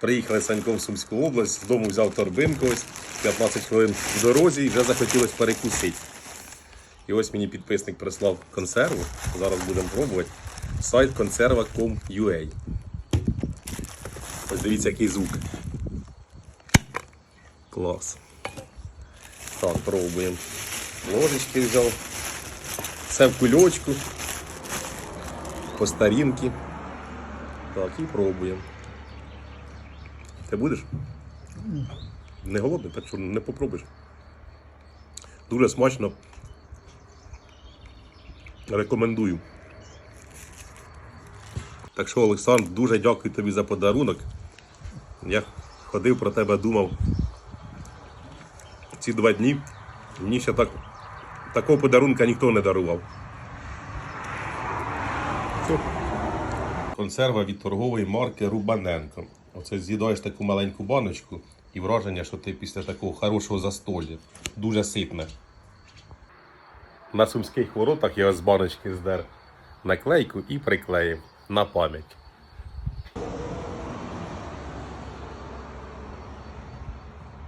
Приїхали з Саньком в Сумську область, з дому взяв торбинку, ось 15 хвилин в дорозі і вже захотілося перекусити. І ось мені підписник прислав консерву. Зараз будемо пробувати. Сайт conserva.com.ua. Ось дивіться, який звук. Клас. Так, пробуємо. Ложечки взяв. Все в кульочку. По старінки. Так, і пробуємо. Ти будеш? Не голодний, так що не попробуєш. Дуже смачно. Рекомендую. Так що, Олександр, дуже дякую тобі за подарунок. Я ходив про тебе, думав ці два дні. Мені ще так, такого подарунка ніхто не дарував. Консерва від торгової марки Рубаненко. Оце з'їдаєш таку маленьку баночку і враження, що ти після такого хорошого застолля. Дуже ситне. На сумських воротах я з баночки здер наклейку і приклеїв на пам'ять.